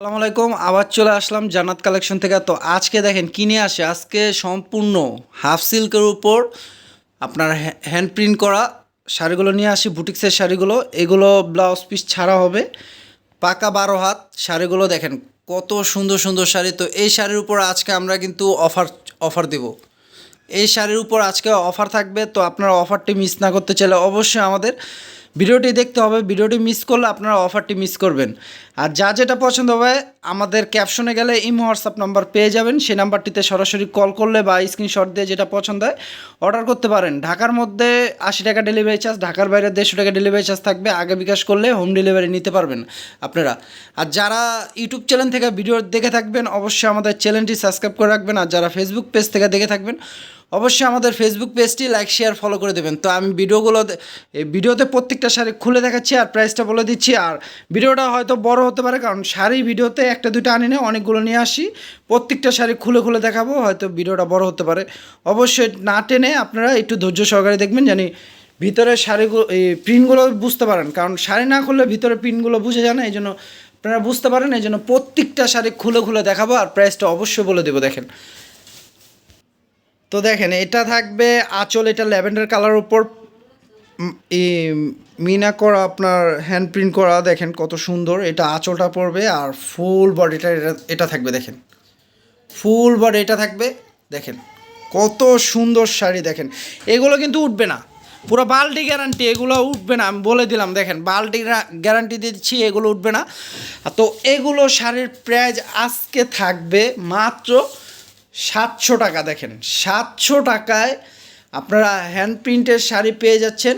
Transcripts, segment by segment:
আসসালামু আলাইকুম, আবার চলে আসলাম জান্নাত কালেকশন থেকে। তো আজকে দেখেন কিনে আসে? আজকে সম্পূর্ণ হাফ সিল্কের উপর আপনার হ্যান্ড প্রিন্ট করা শাড়িগুলো নিয়ে আসি বুটিক্সের শাড়িগুলো। এগুলো ব্লাউজ পিস ছাড়া হবে। পাকা বারো হাত শাড়িগুলো দেখেন, কত সুন্দর সুন্দর শাড়ি। তো এই শাড়ির উপর আজকে আমরা কিন্তু অফার অফার দেব। এই শাড়ির উপর আজকে অফার থাকবে, তো আপনারা অফারটি মিস না করতে চাইলে অবশ্যই আমাদের ভিডিওটি দেখতে হবে, ভিডিওটি মিস করলে আপনারা অফারটি মিস করবেন। আর যা যেটা পছন্দ হবে, আমাদের ক্যাপশনে গেলে ইম হোয়াটসঅ্যাপ নাম্বার পেয়ে যাবেন। সেই নাম্বারটিতে সরাসরি কল করলে বা স্ক্রিনশট দিয়ে যেটা পছন্দ হয় অর্ডার করতে পারেন। ঢাকার মধ্যে আশি টাকা ডেলিভারি চার্জ ঢাকার বাইরে দেড়শো টাকা ডেলিভারি চার্জ থাকবে। আগে বিকাশ করলে হোম ডেলিভারি নিতে পারবেন আপনারা। আর যারা ইউটিউব চ্যানেল থেকে ভিডিও দেখে থাকবেন, অবশ্যই আমাদের চ্যানেলটি সাবস্ক্রাইব করে রাখবেন। আর যারা ফেসবুক পেজ থেকে দেখে থাকবেন অবশ্যই আমাদের ফেসবুক পেজটি লাইক শেয়ার ফলো করে দেবেন। তো আমি ভিডিওগুলো ভিডিওতে প্রত্যেকটা শাড়ি খুলে দেখাচ্ছি আর প্রাইসটা বলে দিচ্ছি। আর ভিডিওটা হয়তো বড় হতে পারে, কারণ শাড়ি ভিডিওতে একটা দুটো আনি না, অনেকগুলো নিয়ে আসি। প্রত্যেকটা শাড়ি খুলে খুলে দেখাবো, হয়তো ভিডিওটা বড় হতে পারে। অবশ্যই না টেনে আপনারা একটু ধৈর্য সহকারে দেখবেন, জানি ভিতরে শাড়িগুলো, এই প্রিন্টগুলো বুঝতে পারেন। কারণ শাড়ি না খুললে ভিতরে প্রিন্টগুলো বুঝে যায় না, এই জন্য আপনারা বুঝতে পারেন, এই জন্য প্রত্যেকটা শাড়ি খুলে খুলে দেখাবো। আর প্রাইসটা অবশ্যই বলে দেবো, দেখেন। তো দেখেন, এটা থাকবে আঁচল, এটা ল্যাভেন্ডার কালার উপর। মিনা করা, আপনার হ্যান্ড প্রিন্ট করা, দেখেন কত সুন্দর। এটা আঁচলটা পড়বে আর ফুল বডিটা এটা এটা থাকবে, দেখেন। ফুল বডি এটা থাকবে, দেখেন। কত সুন্দর শাড়ি, দেখেন। এগুলো কিন্তু উঠবে না। পুরো বাল্টি গ্যারান্টি এগুলো উঠবে না। আমি বলে দিলাম, দেখেন বাল্টি গ্যারান্টি দিচ্ছি, এগুলো উঠবে না। তো এগুলো শাড়ির প্রাইস আজকে থাকবে মাত্র সাতশো টাকা দেখেন, সাতশো টাকায় আপনারা হ্যান্ড প্রিন্টের শাড়ি পেয়ে যাচ্ছেন।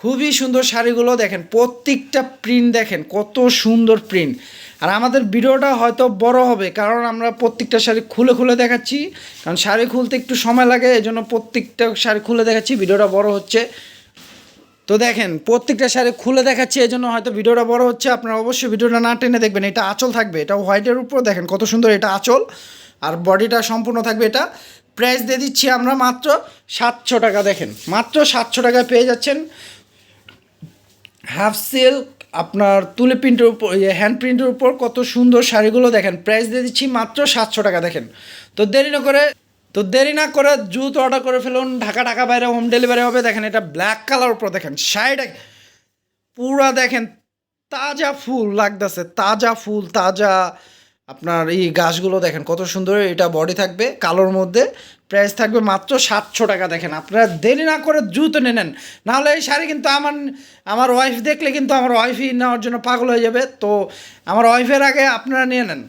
খুবই সুন্দর শাড়িগুলো দেখেন, প্রত্যেকটা প্রিন্ট দেখেন, কত সুন্দর প্রিন্ট আর আমাদের ভিডিওটা হয়তো বড় হবে, কারণ আমরা প্রত্যেকটা শাড়ি খুলে খুলে দেখাচ্ছি। কারণ শাড়ি খুলতে একটু সময় লাগে এই জন্য প্রত্যেকটা শাড়ি খুলে দেখাচ্ছি, ভিডিওটা বড় হচ্ছে। তো দেখেন, প্রত্যেকটা শাড়ি খুলে দেখাচ্ছি এই জন্য হয়তো ভিডিওটা বড় হচ্ছে। আপনারা অবশ্যই ভিডিওটা না টেনে দেখবেন, এটা আঁচল থাকবে এটা হোয়াইটের উপর, দেখেন কত সুন্দর এটা আঁচল। আর বডিটা সম্পূর্ণ থাকবে এটা। প্রাইস দিয়ে দিচ্ছি আমরা মাত্র সাতশো টাকা, দেখেন, মাত্র সাতশো টাকায় পেয়ে যাচ্ছেন। হাফ সিল্ক আপনার তুলে প্রিন্টের উপর হ্যান্ড প্রিন্টের উপর কত সুন্দর শাড়িগুলো দেখেন। প্রাইস দিয়ে দিচ্ছি মাত্র সাতশো টাকা, দেখেন। তো দেরি না করে, তো দেরি না করে জুত অর্ডার করে ফেলুন। ঢাকা ঢাকা বাইরে হোম ডেলিভারি হবে, দেখেন এটা ব্ল্যাক কালার উপর, দেখেন, শাড়িটা পুরা, দেখেন, তাজা ফুল লাগতেছে, তাজা ফুল, তাজা আপনার এই গাছগুলো দেখেন, কত সুন্দর এটা বডি থাকবে, কালোর মধ্যে প্রাইস থাকবে মাত্র সাতশো টাকা দেখেন। আপনারা দেরি না করে জুত নিয়ে নেন নাহলে এই শাড়ি কিন্তু আমার আমার ওয়াইফ দেখলে কিন্তু আমার ওয়াইফই নেওয়ার জন্য পাগল হয়ে যাবে। তো আমার ওয়াইফের আগে আপনারা নিয়ে নেন।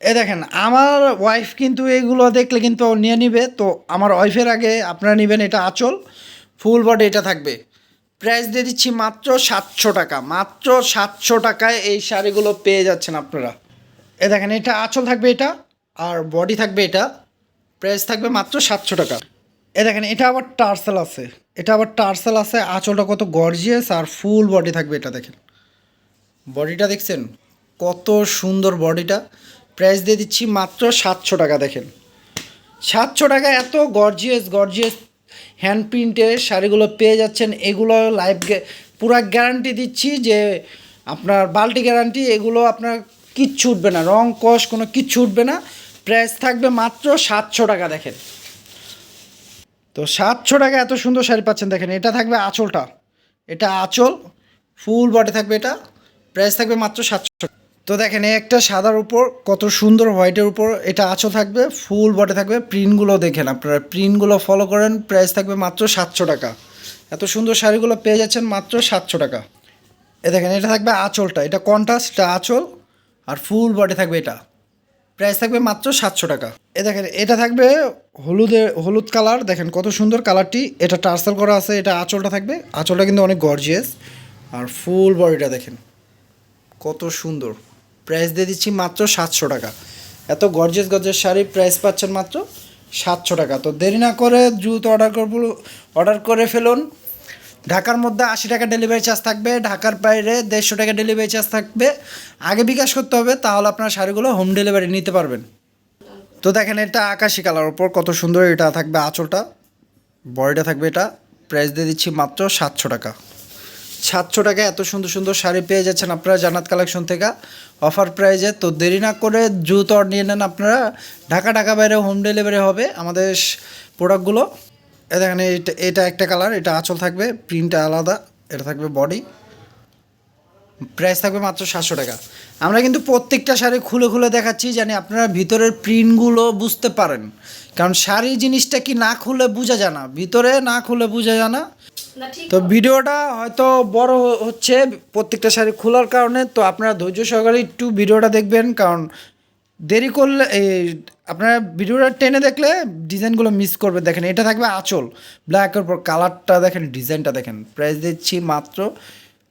এ দেখেন, আমার ওয়াইফ কিন্তু এগুলো দেখলে কিন্তু নিয়ে নিবে। তো আমার ওয়াইফের আগে আপনারা নেবেন এটা আঁচল। ফুল বডি এটা থাকবে। প্রাইস দিয়ে দিচ্ছি মাত্র সাতশো টাকা। মাত্র সাতশো টাকায় এই শাড়িগুলো পেয়ে যাচ্ছেন আপনারা। এ দেখেন, এটা আঁচল থাকবে এটা আর বডি থাকবে এটা। প্রাইস থাকবে মাত্র সাতশো টাকা। এ দেখেন, এটা আবার টার্সেল আছে। এটা আবার টার্সেল আছে। আঁচলটা কত গর্জিয়াস আর ফুল বডি থাকবে এটা দেখেন। বডিটা দেখছেন? কত সুন্দর বডিটা। প্রাইস দিয়ে দিচ্ছি মাত্র সাতশো টাকা দেখেন। সাতশো টাকা এত গর্জিয়াস গর্জিয়াস হ্যান্ড প্রিন্টের শাড়িগুলো পেয়ে যাচ্ছেন। এগুলো লাইভ পুরা গ্যারান্টি দিচ্ছি যে আপনার বাল্টি গ্যারান্টি এগুলো আপনার কিচ্ছু উঠবে না। রং, কষ কোনো কিচ্ছু উঠবে না। প্রাইস থাকবে মাত্র সাতশো টাকা, দেখেন। তো সাতশো টাকা এত সুন্দর শাড়ি পাচ্ছেন, দেখেন। এটা থাকবে আঁচলটা। এটা আঁচল ফুল বডি থাকবে এটা। প্রাইস থাকবে মাত্র সাতশো তো দেখেন, এই একটা সাদার উপর কত সুন্দর হোয়াইটের উপর এটা আঁচল থাকবে, ফুল বটে থাকবে, প্রিন্টগুলো দেখেন আপনারা, প্রিন্টগুলো ফলো করেন প্রাইস থাকবে মাত্র সাতশো টাকা। এত সুন্দর শাড়িগুলো পেয়ে যাচ্ছেন মাত্র সাতশো টাকা। এ দেখেন, এটা থাকবে আঁচলটা, এটা কন্ট্রাস্ট এটা আঁচল, আর ফুল বডি থাকবে এটা। প্রাইস থাকবে মাত্র সাতশো টাকা। এ দেখেন, এটা থাকবে হলুদে, হলুদ কালার, দেখেন কত সুন্দর কালারটি, এটা টার্সেল করা আছে, এটা আঁচলটা থাকবে, আঁচলটা কিন্তু অনেক গর্জিয়াস আর ফুল বডিটা দেখেন, কত সুন্দর। প্রাইস দিয়ে দিচ্ছি মাত্র সাতশো টাকা। এত গর্জেস গর্জেস শাড়ি প্রাইস পাচ্ছেন মাত্র সাতশো টাকা। তো দেরি না করে জুত অর্ডার করব অর্ডার করে ফেলুন। ঢাকার মধ্যে আশি টাকা ডেলিভারি চার্জ থাকবে, ঢাকার বাইরে দেড়শো টাকা ডেলিভারি চার্জ থাকবে। আগে বিকাশ করতে হবে, তাহলে আপনার শাড়িগুলো হোম ডেলিভারি নিতে পারবেন। তো দেখেন এটা আকাশি কালার ওপর কত সুন্দর এটা থাকবে আঁচলটা। বডিটা থাকবে এটা। প্রাইস দিয়ে দিচ্ছি মাত্র সাতশো টাকা। সাতশো টাকায় এত সুন্দর সুন্দর শাড়ি পেয়ে যাচ্ছেন আপনারা জান্নাত কালেকশন থেকে। অফার প্রাইজে, তো দেরি না করে দ্রুত অর্ডার নিয়ে নেন আপনারা। ঢাকা ঢাকা বাইরে হোম ডেলিভারি হবে আমাদের প্রোডাক্টগুলো। দেখেন এটা এটা একটা কালার, এটা আঁচল থাকবে, প্রিন্টটা আলাদা, এটা থাকবে বডি। প্রাইস থাকবে মাত্র সাতশো টাকা। আমরা কিন্তু প্রত্যেকটা শাড়ি খুলে খুলে দেখাচ্ছি, জানি আপনারা ভিতরের প্রিন্টগুলো বুঝতে পারেন। কারণ শাড়ি জিনিসটা কি না খুলে বোঝা যায় না। ভিতরে না খুলে বোঝা যায় না। তো ভিডিওটা হয়তো বড় হচ্ছে প্রত্যেকটা শাড়ি খোলার কারণে তো আপনারা ধৈর্য সহকারে একটু ভিডিওটা দেখবেন কারণ দেরি করলে এই আপনারা ভিডিওটা টেনে দেখলে ডিজাইনগুলো মিস করবে। দেখেন এটা থাকবে আঁচল ব্ল্যাকের উপর কালারটা দেখেন ডিজাইনটা দেখেন প্রাইস দিচ্ছি মাত্র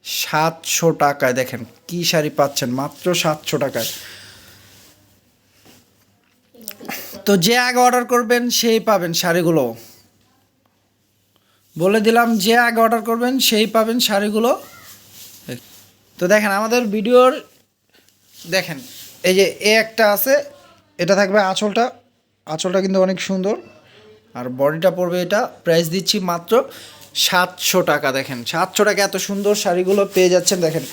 সাতশো টাকায়। দেখেন কি শাড়ি পাচ্ছেন মাত্র সাতশো টাকায়। তো যে আগে অর্ডার করবেন সেই পাবেন শাড়িগুলো। বলে দিলাম যে আগে অর্ডার করবেন, সেই পাবেন শাড়িগুলো। তো দেখেন, আমাদের ভিডিওর, দেখেন, এই যে এ একটা আছে, এটা থাকবে আঁচলটা। আঁচলটা কিন্তু অনেক সুন্দর। আর বডিটা পড়বে এটা প্রাইস দিচ্ছি মাত্র সাতশো টাকা, দেখেন। সাতশো টাকা এত সুন্দর শাড়িগুলো পেয়ে যাচ্ছেন, দেখেন।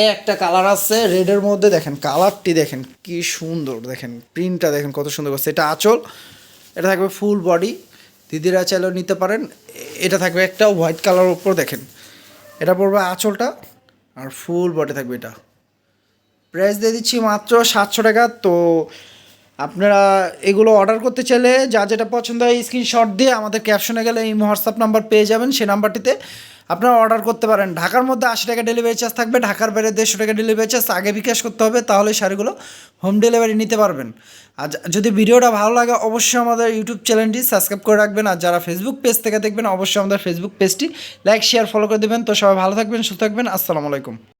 এ একটা কালার আছে রেডের মধ্যে, দেখেন কালারটি দেখেন, কি সুন্দর, দেখেন প্রিন্টটা দেখেন কত সুন্দর করছে। এটা আঁচল, এটা থাকবে ফুল বডি দিদিরা চাইলেও নিতে পারেন। এটা থাকবে একটা হোয়াইট কালার উপর দেখেন। এটা পড়বে আঁচলটা আর ফুল বডি থাকবে এটা। প্রাইস দিয়ে দিচ্ছি মাত্র সাতশো টাকা। তো আপনারা এগুলো অর্ডার করতে চাইলে যা যেটা পছন্দ হয় স্ক্রিনশট দিয়ে আমাদের ক্যাপশনে গেলে এই হোয়াটসঅ্যাপ নাম্বার পেয়ে যাবেন। সে নাম্বারটিতে আপনারা অর্ডার করতে পারেন। ঢাকার মধ্যে আশি টাকা ডেলিভারি চার্জ থাকবে, ঢাকার বাইরে দেড়শো টাকা ডেলিভারি চার্জ আগে বিকাশ করতে হবে তাহলে শাড়িগুলো হোম ডেলিভারি নিতে পারবেন। আর যদি ভিডিওটা ভালো লাগে, অবশ্যই আমাদের ইউটিউব চ্যানেলটি সাবস্ক্রাইব করে রাখবেন, আর যারা ফেসবুক পেজ থেকে দেখবেন, অবশ্যই আমাদের ফেসবুক পেজটি লাইক শেয়ার ফলো করে দেবেন। তো সবাই ভালো থাকবেন, সুস্থ থাকবেন, আসসালামু আলাইকুম।